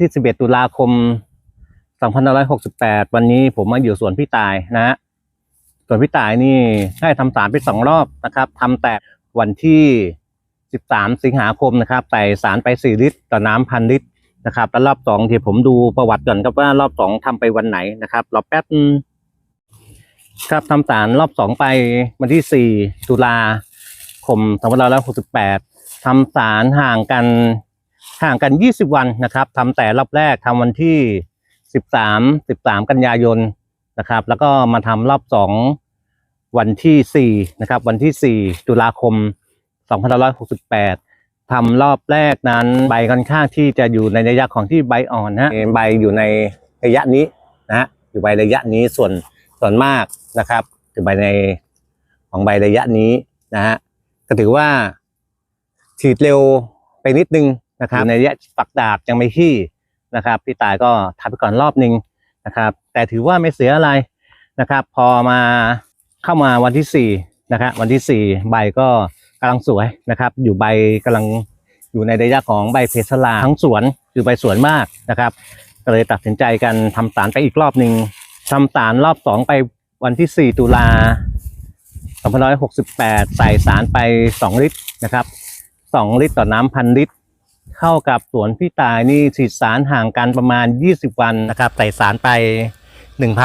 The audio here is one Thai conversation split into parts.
ที่ 11 ตุลาคม 2568 วันนี้ผมมาอยู่สวนพี่ตายนะฮะสวนพี่ตายนี่ได้ทำสารไปสองรอบนะครับทำแต่วันที่ 13 สิงหาคมนะครับใส่สารไป 4 ลิตร ต่อน้ำพันลิตรนะครับ แล้วรอบสองที่ผมดูประวัติก่อนครับว่ารอบสองทำไปวันไหนนะครับรอแป๊บครับทำสารรอบสองไปวันที่ 4 ตุลาคม 2568ทำสารห่างกัน ห่างกัน 20 วันนะครับทำแต่รอบแรกทำวันที่ 13 13 กันยายนนะครับ แล้วก็มาทำรอบ 2 วันที่ 4 นะครับ วันที่ 4 ตุลาคม 2568 ทำรอบแรกนั้นใบค่อนข้างที่จะอยู่ในระยะของที่ใบอ่อนนะใบอยู่ในระยะนี้นะฮะอยู่ใบระยะนี้ส่วนส่วนมากนะครับอยู่ใบในของใบระยะนี้นะฮะก็ถือว่าฉีดเร็วไปนิดนึง นะครับในระยะฝักดาบยังไม่ขี้นะครับ พี่ตายก็ทำไปก่อนรอบหนึ่งนะครับ แต่ถือว่าไม่เสียอะไรนะครับ พอมาเข้ามาวันที่สี่นะครับวันที่สี่ใบก็กำลังสวยนะครับ อยู่ใบกำลังอยู่ในระยะของใบเพชรลาทั้งสวนคือใบสวยมากนะครับ ก็เลยตัดสินใจกันทำสารไปอีกรอบหนึ่งทำสารรอบสองไปวันที่ 4 ตุลา2568 ใส่สารไป 2 ลิตรนะครับ 2 ลิตรต่อน้ำพันลิตร เข้ากับสวนพี่ตายนี่ฉีดสารห่างกันประมาณ 20 วันนะครับใส่สารไป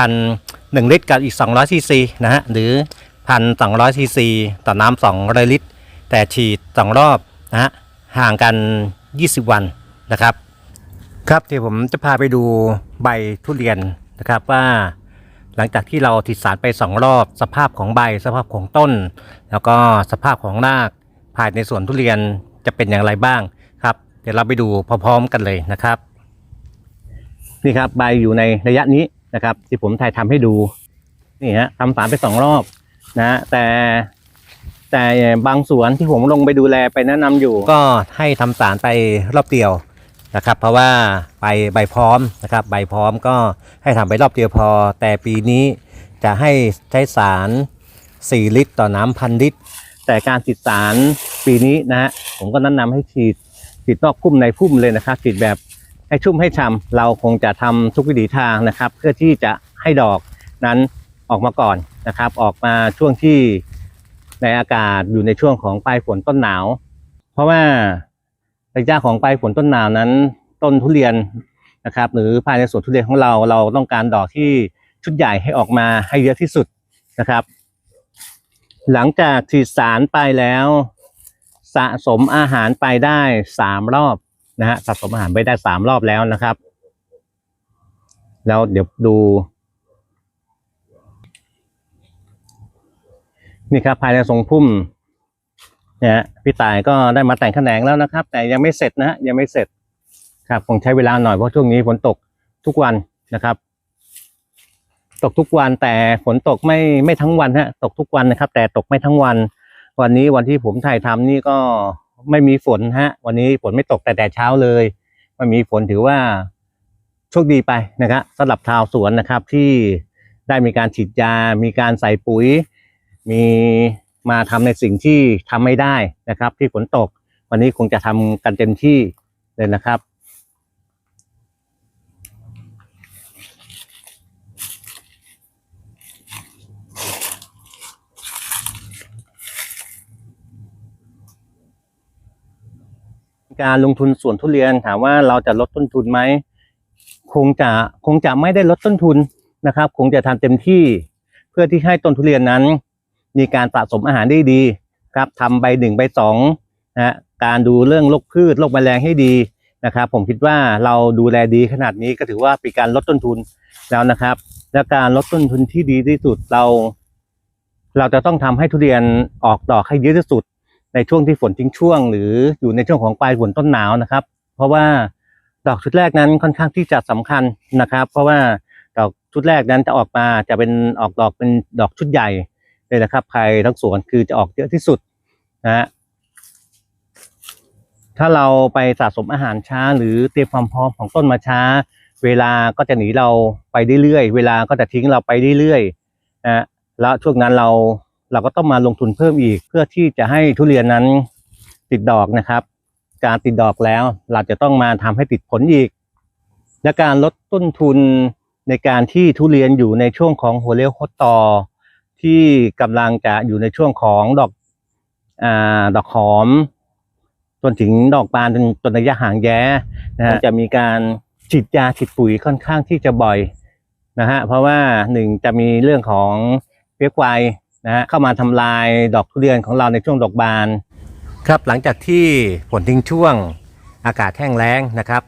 1,001 ลิตรกับอีก 200ซีซีนะฮะหรือ 1,200ซีซีต่อน้ำ200ลิตร แต่ฉีด 2 รอบนะฮะห่างกัน 20 วันนะครับ ครับเดี๋ยวผมจะพาไปดูใบทุเรียนนะครับว่าหลังจากที่เราติดสารไปสองรอบ สภาพของใบสภาพของต้น แล้วก็สภาพของรากภายในสวนทุเรียนจะเป็นอย่างไรบ้าง ดี๋ยวเราไปดูพร้อมๆกันเลยนะครับ นี่ครับใบอยู่ในระยะนี้นะครับ ที่ผมถ่ายทำให้ดูนี่ฮะทำสารไปสองรอบนะแต่แต่บางสวนที่ผมลงไปดูแลไปแนะนำอยู่ ก็ให้ทำสารไปรอบเดียวนะครับ เพราะว่าใบใบพร้อมนะครับ ใบพร้อมก็ให้ทำไปรอบเดียวพอ แต่ปีนี้จะให้ใช้สาร 4 ลิตร ต่อน้ำพันลิตร แต่การฉีดสารปีนี้นะฮะผมก็แนะนำให้ฉีด ฉีดนอกพุ่มในพุ่มเลยนะครับฉีดแบบให้ชุ่มให้ฉ่ำเราคงจะทำทุกวิถีทางนะครับ เพื่อที่จะให้ดอกนั้นออกมาก่อนนะครับ ออกมาช่วงที่ในอากาศอยู่ในช่วงของปลายฝนต้นหนาว เพราะว่าระยะของปลายฝนต้นหนาวนั้น ต้นทุเรียนนะครับ หรือภายในสวนทุเรียนของเราเราต้องการดอกที่ชุดใหญ่ให้ออกมาให้เยอะที่สุดนะครับ หลังจากฉีดสารไปแล้ว สะสมอาหารไปได้สามรอบนะฮะสะสมอาหารไปได้สามรอบแล้วนะครับ แล้วเดี๋ยวดู นี่ครับภายในทรงพุ่มเนี่ยฮะพี่ตายก็ได้มาแต่งแขนงแล้วนะครับ แต่ยังไม่เสร็จนะฮะยังไม่เสร็จครับคงใช้เวลาหน่อยเพราะช่วงนี้ฝนตกทุกวันนะครับ ตกทุกวันแต่ฝนตกไม่ไม่ทั้งวันฮะตกทุกวันนะครับ แต่ตกไม่ทั้งวัน วันนี้วันที่ผมถ่ายทำนี่ก็ไม่มีฝนฮะ วันนี้ฝนไม่ตกแต่แต่เช้าเลยไม่มีฝนถือว่าโชคดีไปนะครับสำหรับชาวสวนนะครับที่ได้มีการฉีดยา มีการใส่ปุ๋ย มีมาทำในสิ่งที่ทำไม่ได้นะครับ ที่ฝนตก วันนี้คงจะทำกันเต็มที่เลยนะครับ การลงทุนสวนทุเรียน ถามว่าเราจะลดต้นทุนไหมคงจะคงจะไม่ได้ลดต้นทุนนะครับ คงจะทำเต็มที่เพื่อที่ให้ต้นทุเรียนนั้น มีการสะสมอาหารได้ดีครับทำใบหนึ่งใบสองนะการดูเรื่องโรคพืชโรคแมลงให้ดีนะครับ ผมคิดว่าเราดูแลดีขนาดนี้ก็ถือว่าเป็นการลดต้นทุนแล้วนะครับ และการลดต้นทุนที่ดีที่สุดเรา เราจะต้องทำให้ทุเรียนออกดอกให้เยอะที่สุด ในช่วงที่ฝนทิ้งช่วง หรืออยู่ในช่วงของปลายฝนต้นหนาวนะครับ เพราะว่าดอกชุดแรกนั้นค่อนข้างที่จะสำคัญนะครับ เพราะว่าดอกชุดแรกนั้นจะออกมาจะเป็นออกดอกเป็นดอกชุดใหญ่เลยนะครับภายทั้งสวนคือจะออกเยอะที่สุดนะฮะถ้าเราไปสะสมอาหารช้า หรือเตรียมความพร้อมของต้นมาช้า เวลาก็จะหนีเราไปเรื่อยๆเวลาก็จะทิ้งเราไปเรื่อยๆนะฮะแล้วช่วงนั้นเรา เราก็ต้องมาลงทุนเพิ่มอีก เพื่อที่จะให้ทุเรียนนั้นติดดอกนะครับ การติดดอกแล้วเราจะต้องมาทำให้ติดผลอีก และการลดต้นทุนในการที่ทุเรียนอยู่ในช่วงของหัวเลี้ยวโคตอที่กำลังจะอยู่ในช่วงของดอกอ่าดอกหอมจนถึงดอกบานจนจนระยะห่างแย้นะฮะจะมีการฉีดยาฉีดปุ๋ยค่อนข้างที่จะบ่อยนะฮะเพราะว่าหนึ่งจะมีเรื่องของเพี้ยคว นะฮะเข้ามาทำลายดอกทุเรียนของเราในช่วงดอกบาน ครับหลังจากที่ฝนทิ้งช่วงอากาศแห้งแล้งนะครับ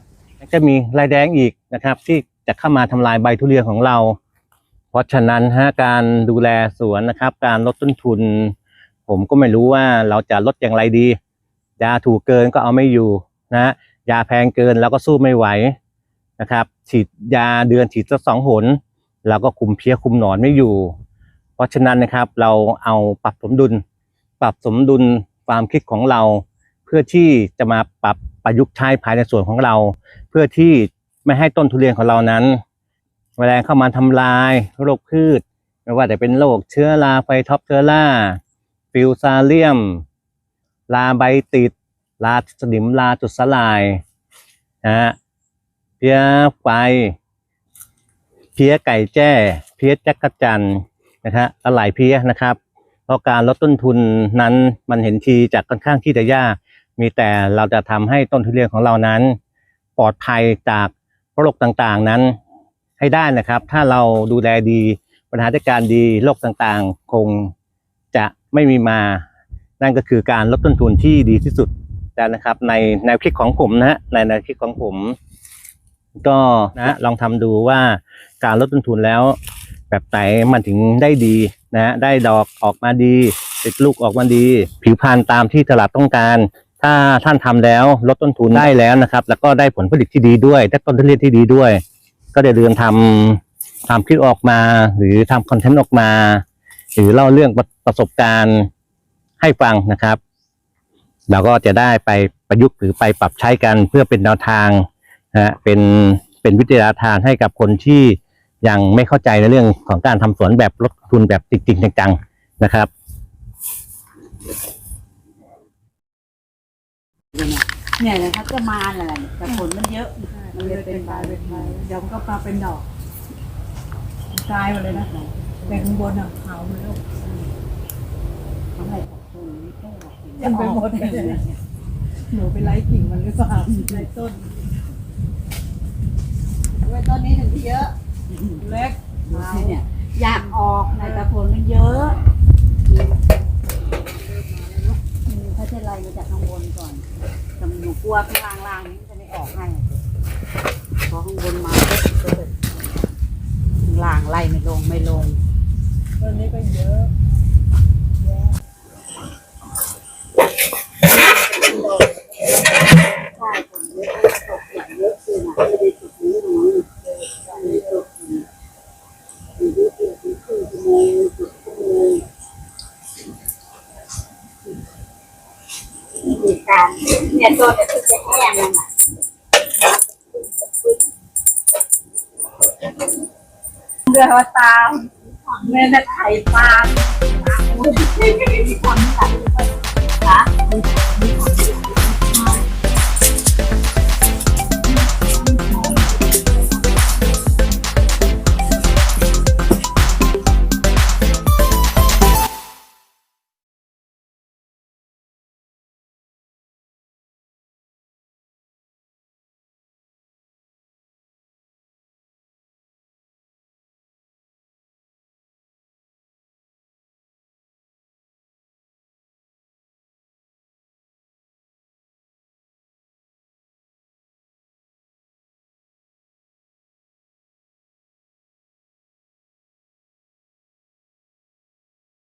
จะมีลายแดงอีกนะครับ ที่จะเข้ามาทำลายใบทุเรียนของเรา เพราะฉะนั้นฮะการดูแลสวนนะครับ การลดต้นทุน ผมก็ไม่รู้ว่าเราจะลดอย่างไรดียาถูกเกินก็เอาไม่อยู่นะฮะยาแพงเกินเราก็สู้ไม่ไหวนะครับ ฉีดยาเดือนฉีดสักสองหนเราก็คุมเพี้ยคุมหนอนไม่อยู่เพ ราะฉะนั้นนะครับเราเอาปรับสมดุล ปรับสมดุลความคิดของเรา เพื่อที่จะมาปรับประยุกต์ใช้ภายในส่วนของเรา เพื่อที่ไม่ให้ต้นทุเรียนของเรานั้นแมลงเข้ามาทำลายโรคพืช ไม่ว่าจะเป็นโรคเชื้อราไฟท็อปเชื้อราฟิวซาเลียมลาใบติดลาสนิมลาจุดสลายนะฮะเพี้ยไฟเพี้ยไก่แจ้ เพี้ยจักรจันทร์ นะฮะอะไหล่เพี้ยนะครับ เพราะการลดต้นทุนนั้นมันเห็นทีจากค่อนข้างที่จะยาก มีแต่เราจะทำให้ต้นทุเรียนของเรานั้น ปลอดภัยจากโรคต่างๆนั้นให้ได้นะครับ ถ้าเราดูแลดีบริหารจัดการดีโรคต่างๆ คงจะไม่มีมา นั่นก็คือการลดต้นทุนที่ดีที่สุดแล้วนะครับ ในแนวคิดของผมนะฮะในแนวคิดของผม ก็นะลองทำดูว่าการลดต้นทุนแล้ว แบบไหนมันถึงได้ดีนะฮะได้ดอกออกมาดี ติดลูกออกมาดี ผิวพรรณตามที่ตลาดต้องการ ถ้าท่านทำแล้วลดต้นทุนได้แล้วนะครับ แล้วก็ได้ผลผลิตที่ดีด้วยได้ต้นทุเรียนที่ดีด้วย ก็ได้เรียนทำทำคลิปออกมา หรือทำคอนเทนต์ออกมา หรือเล่าเรื่องประประสบการณ์ให้ฟังนะครับเราก็จะได้ไปประยุกต์หรือไปปรับใช้กันเพื่อเป็นแนวทางนะฮะเป็นเป็นวิทยาทานให้กับคนที่ ยังไม่เข้าใจในเรื่องของการทำสวนแบบลดทุนแบบจริงๆจังๆนะครับเนี่ยแหละครับจะมาอะไรแต่ผลมันเยอะ มันเลยเป็นใบเป็นใบเดี๋ยวมันก็มาเป็นดอกกลายหมดเลยนะแต่ข้างบนอะขาวหมดแล้วทำให้ผลไม่แค่หรอกเต็มไปหมดเลยหนูไปไล่กิ่งมันหรือเปล่าไล่ต้นด้วยต้นนี้ถึงที่เยอะ เล็กเนี่ย อยากออกนะแต่ผลมันเยอะเขาจะไล่มาจากข้างบนก่อนแต่หนูกลัวข้างล่างล่างนี้จะไม่ออกให้พอข้างบนมาก็จะข้างล่างไล่ไม่ลงไม่ลงต้นนี้ก็เยอะ ใช่ผลเยอะตกอย่างเยอะคือนะไม่ได้ตกนี้หนูไม่ได้ตกอยู่ที่เดียวที่ครึ่งชั่วโมงจุดชั่วโมงมีการเนี่ยตัวเนี่ยคือจะแห้งแล้วน่ะเรือว่าตามแม่น่ะไข่ปลาโอ้ยไม่มีคนไหนนะมี